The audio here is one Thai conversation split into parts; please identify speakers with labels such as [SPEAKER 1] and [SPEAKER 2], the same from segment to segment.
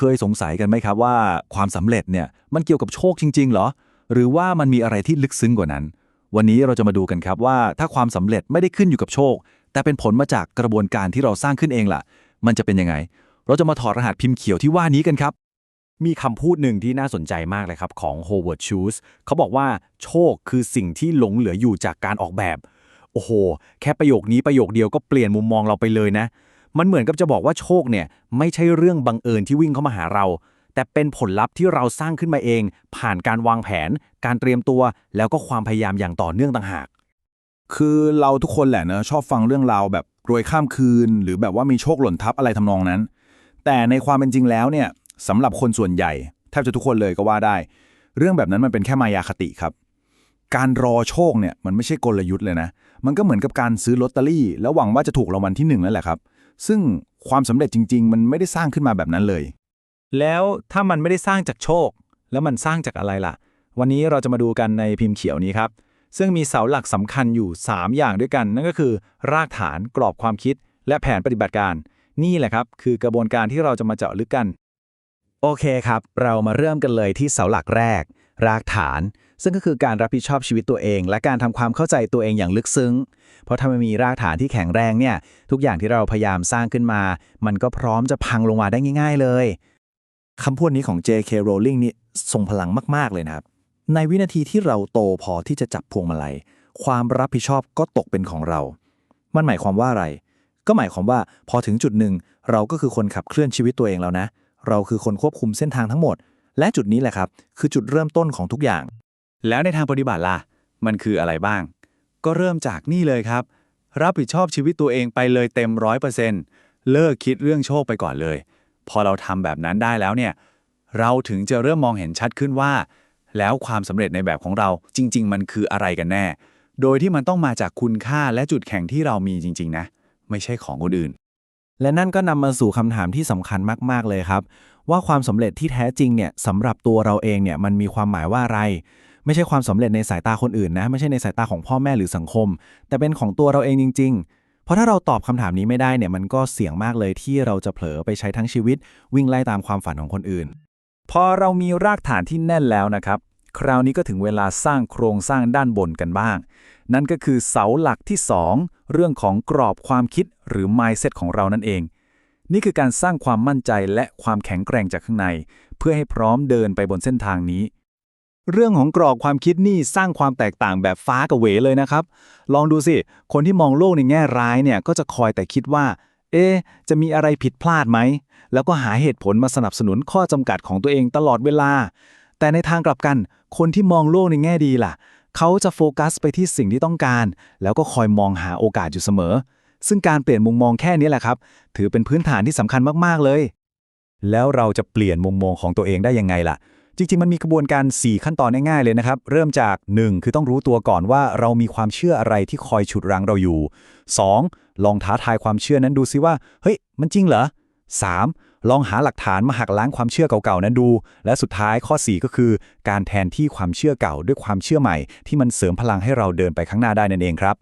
[SPEAKER 1] เคยสงสัยกันไหมครับว่าความสำเร็จเนี่ยมันเกี่ยวกับโชคจริง ๆ เหรอ หรือว่ามันมีอะไรที่ลึกซึ้งกว่านั้น วันนี้เราจะมาดูกันครับว่าถ้าความสำเร็จไม่ได้ขึ้นอยู่กับโชค แต่เป็นผลมาจากกระบวนการที่เราสร้างขึ้นเองล่ะ มันจะเป็นยังไง เราจะมาถอดรหัสพิมพ์เขียวที่ว่านี้กันครับ
[SPEAKER 2] มีคำพูดหนึ่งที่น่าสนใจมากเลยครับของ Howard Schultz เขาบอกว่าโชคคือสิ่งที่หลงเหลืออยู่จากการออกแบบ โอ้โห แค่ประโยคนี้ประโยคเดียวก็เปลี่ยนมุมมองเราไปเลยนะ มันเหมือนกับจะบอกว่าโชคเนี่ยไม่ใช่เรื่องบังเอิญที่วิ่งเข้ามาหาเรา แต่เป็นผลลัพธ์ที่เราสร้างขึ้นมาเอง ผ่านการวางแผน การเตรียมตัว แล้วก็ความพยายามอย่างต่อเนื่องต่างหาก
[SPEAKER 1] คือเราทุกคนแหละนะชอบฟังเรื่องราวแบบรวยข้ามคืน หรือแบบว่ามีโชคหล่นทับอะไรทำนองนั้น แต่ในความเป็นจริงแล้วเนี่ยสำหรับคนส่วนใหญ่ แทบจะทุกคนเลยก็ว่าได้ เรื่องแบบนั้นมันเป็นแค่มายาคติครับการรอโชคเนี่ยมันไม่ใช่กลยุทธ์เลยนะ มันก็เหมือนกับการซื้อลอตเตอรี่ แล้วหวังว่าจะถูกรางวัลที่หนึ่งนั่นแหละครับ ซึ่งความสำเร็จจริง ๆ มันไม่ได้สร้างขึ้นมาแบบนั้นเลย
[SPEAKER 3] แล้วถ้ามันไม่ได้สร้างจากโชค แล้วมันสร้างจากอะไรล่ะ วันนี้เราจะมาดูกันในพิมพ์เขียวนี้ครับ ซึ่งมีเสาหลักสำคัญอยู่ 3 อย่างด้วยกัน นั่นก็คือ รากฐานกรอบความคิด และแผนปฏิบัติการ นี่แหละครับ คือกระบวนการที่เราจะมาเจาะลึกกัน
[SPEAKER 4] โอเคครับ เรามาเริ่มกันเลยที่เสาหลักแรก รากฐาน ซึ่งก็คือการรับผิดชอบชีวิตตัวเอง และการทำความเข้าใจตัวเองอย่างลึกซึ้ง เพราะถ้าไม่มีรากฐานที่แข็งแรงเนี่ย ทุกอย่างที่เราพยายามสร้างขึ้นมา มันก็พร้อมจะพังลงมาได้ง่าย ๆ เลย
[SPEAKER 5] คำพูดนี้ของ J.K. Rowling นี่ทรงพลังมาก ๆ เลยนะครับ ในวินาทีที่เราโตพอที่จะจับพวงมาลัย ความรับผิดชอบก็ตกเป็นของเรา มันหมายความว่าอะไร ก็หมายความว่าพอถึงจุดหนึ่ง เราก็คือคนขับเคลื่อนชีวิตตัวเองแล้วนะ เราคือคนควบคุมเส้นทางทั้งหมด และจุดนี้แหละครับ คือจุดเริ่มต้นของทุกอย่าง
[SPEAKER 2] แล้วในทางปฏิบัติล่ะ มันคืออะไรบ้าง ก็เริ่มจากนี่เลยครับ รับผิดชอบชีวิตตัวเองไปเลยเต็มร้อยเปอร์เซ็นต์เลิกคิดเรื่องโชคไปก่อนเลย พอเราทำแบบนั้นได้แล้วเนี่ย เราถึงจะเริ่มมองเห็นชัดขึ้นว่า แล้วความสำเร็จในแบบของเราจริง ๆ มันคืออะไรกันแน่ โดยที่มันต้องมาจากคุณค่าและจุดแข็งที่เรามีจริง ๆ นะ ไม่ใช่ของคนอื่น
[SPEAKER 4] และนั่นก็นำมาสู่คำถามที่สำคัญมาก ๆ เลยครับ ว่าความสำเร็จที่แท้จริงเนี่ยสำหรับตัวเราเองเนี่ยมันมีความหมายว่าอะไร ไม่ใช่ความสำเร็จในสายตาคนอื่นนะ ไม่ใช่ในสายตาของพ่อแม่หรือสังคม แต่เป็นของตัวเราเองจริง ๆ เพราะถ้าเราตอบคำถามนี้ไม่ได้เนี่ยมันก็เสี่ยงมากเลยที่เราจะเผลอไปใช้ทั้งชีวิต วิ่งไล่ตามความฝันของคนอื่น
[SPEAKER 3] พอเรามีรากฐานที่แน่นแล้วนะครับ คราวนี้ก็ถึงเวลาสร้างโครงสร้างด้านบนกันบ้าง นั่นก็คือเสาหลักที่ 2 เรื่องของกรอบความคิดหรือ mindset ของเรานั่นเองนี่คือการสร้างความมั่นใจและความแข็งแกร่งจากข้างใน เพื่อให้พร้อมเดินไปบนเส้นทางนี้ เรื่องของกรอบความคิดนี่สร้างความแตกต่างแบบฟ้ากับเหวเลยนะครับ ลองดูสิ คนที่มองโลกในแง่ร้ายเนี่ยก็จะคอยแต่คิดว่า เอ๊จะมีอะไรผิดพลาดไหม แล้วก็หาเหตุผลมาสนับสนุนข้อจำกัดของตัวเองตลอดเวลา แต่ในทางกลับกัน คนที่มองโลกในแง่ดีล่ะ เขาจะโฟกัสไปที่สิ่งที่ต้องการ แล้วก็คอยมองหาโอกาสอยู่เสมอ ซึ่งการเปลี่ยนมุมมองแค่นี้แหละครับ ถือเป็นพื้นฐานที่สำคัญมากๆเลย แล้วเราจะเปลี่ยนมุมมองของตัวเองได้ยังไงล่ะ จริง ๆ มันมีกระบวนการ 4 ขั้นตอนง่ายๆเลยนะครับ เริ่มจาก 1 คือต้องรู้ตัวก่อนว่าเรามีความเชื่ออะไรที่คอยฉุดรั้งเราอยู่ 2. ลองท้าทายความเชื่อนั้นดูซิว่า เฮ้ย มันจริงเหรอ 3. ลองหาหลักฐานมาหักล้างความเชื่อเก่าๆนั้นดู และสุดท้ายข้อ 4 ก็คือ การแทนที่ความเชื่อเก่าด้วยความเชื่อใหม่ ที่มันเสริมพลังให้เราเดินไปข้างหน้าได้นั่นเองครับ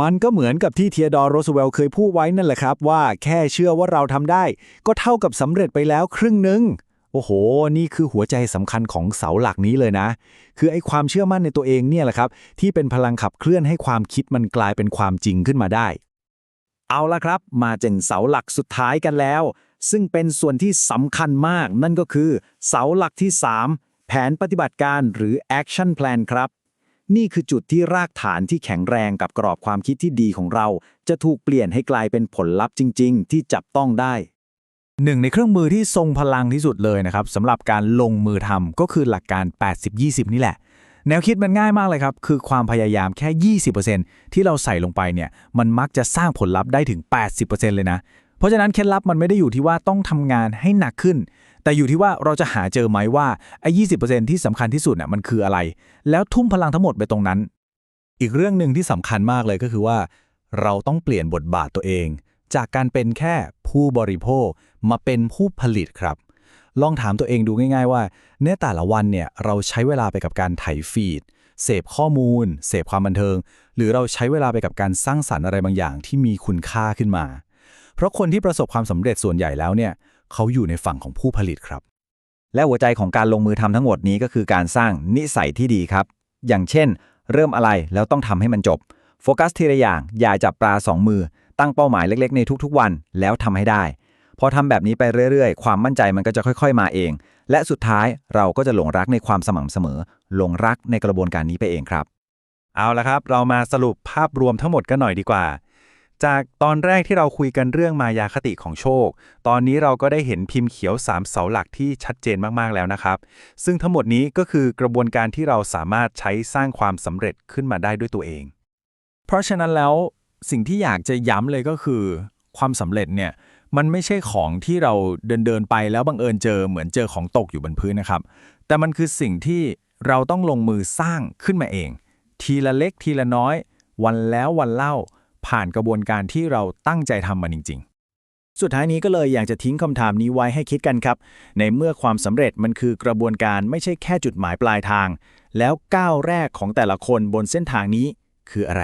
[SPEAKER 3] มันก็เหมือนกับที่เทียดอร์โรสเวลล์เคยพูดไว้นั่นแหละครับ ว่าแค่เชื่อว่าเราทำได้ ก็เท่ากับสำเร็จไปแล้วครึ่งหนึ่ง โอ้โห นี่คือหัวใจสำคัญของเสาหลักนี้เลยนะ คือไอ้ความเชื่อมั่นในตัวเองเนี่ยแหละครับ ที่เป็นพลังขับเคลื่อนให้ความคิดมันกลายเป็นความจริงขึ้นมาได้ เอาละครับ มาถึงเสาหลักสุดท้ายกันแล้ว ซึ่งเป็นส่วนที่สำคัญมาก นั่นก็คือ เสาหลักที่ 3 แผนปฏิบัติการหรือ action plan ครับ นี่คือจุดที่รากฐานที่แข็งแรงกับกรอบความคิดที่ดีของเรา จะถูกเปลี่ยนให้กลายเป็นผลลัพธ์จริง ๆ ที่จับต้องได้ หนึ่งในเครื่องมือที่ทรงพลังที่สุดเลยนะครับสำหรับการลงมือทำก็คือหลักการ 80-20 นี่แหละ แนวคิดมันง่ายมากเลยครับ คือความพยายามแค่ 20%ที่เราใส่ลงไปเนี่ยมันมักจะสร้างผลลัพธ์ได้ถึง 80%เลยนะ เพราะฉะนั้นเคล็ดลับมันไม่ได้อยู่ที่ว่าต้องทำงานให้หนักขึ้น แต่อยู่ที่ว่าเราจะหาเจอไหมว่าไอ้20%ที่สำคัญที่สุดน่ะมันคืออะไร แล้วทุ่มพลังทั้งหมดไปตรงนั้น อีกเรื่องหนึ่งที่สำคัญมากเลยก็คือว่า เราต้องเปลี่ยนบทบาทตัวเอง จากการเป็นแค่ผู้บริโภคมาเป็นผู้ผลิตครับ ลองถามตัวเองดูง่าย ๆ ว่าในแต่ละวันเนี่ยเราใช้เวลาไปกับการไถฟีด เสพข้อมูล เสพความบันเทิง หรือเราใช้เวลาไปกับการสร้างสรรค์อะไรบางอย่างที่มีคุณค่าขึ้นมา เพราะคนที่ประสบความสำเร็จส่วนใหญ่แล้วเนี่ยเขาอยู่ในฝั่งของผู้ผลิตครับ
[SPEAKER 6] และหัวใจของการลงมือทำทั้งหมดนี้ก็คือการสร้างนิสัยที่ดีครับ อย่างเช่น เริ่มอะไรแล้วต้องทำให้มันจบโฟกัสทีละอย่างอย่าจับปลาสองมือ ตั้งเป้าหมายเล็กๆ ในทุกๆวัน แล้วทำให้ได้ พอทำแบบนี้ไปเรื่อยๆ ความมั่นใจมันก็จะค่อย ๆ มาเอง และสุดท้ายเราก็จะหลงรักในความสม่ำเสมอ หลงรักในกระบวนการนี้ไปเองครับ
[SPEAKER 3] เอาละครับ เรามาสรุปภาพรวมทั้งหมดกันหน่อยดีกว่า จากตอนแรกที่เราคุยกันเรื่องมายาคติของโชค ตอนนี้เราก็ได้เห็นพิมพ์เขียว 3 เสาหลักที่ชัดเจนมากๆแล้วนะครับ ซึ่งทั้งหมดนี้ก็คือกระบวนการที่เราสามารถใช้สร้างความสำเร็จขึ้นมาได้ด้วยตัวเอง เพราะฉะนั้นแล้ว สิ่งที่อยากจะย้ำเลยก็คือ ความสำเร็จเนี่ยมันไม่ใช่ของที่เราเดินเดินไปแล้วบังเอิญเจอเหมือนเจอของตกอยู่บนพื้นนะครับ แต่มันคือสิ่งที่เราต้องลงมือสร้างขึ้นมาเอง ทีละเล็กทีละน้อย วันแล้ววันเล่า ผ่านกระบวนการที่เราตั้งใจทำมันจริง ๆสุดท้ายนี้ก็เลยอยากจะทิ้งคำถามนี้ไว้ให้คิดกันครับ ในเมื่อความสำเร็จมันคือกระบวนการไม่ใช่แค่จุดหมายปลายทาง แล้วก้าวแรกของแต่ละคนบนเส้นทางนี้คืออะไร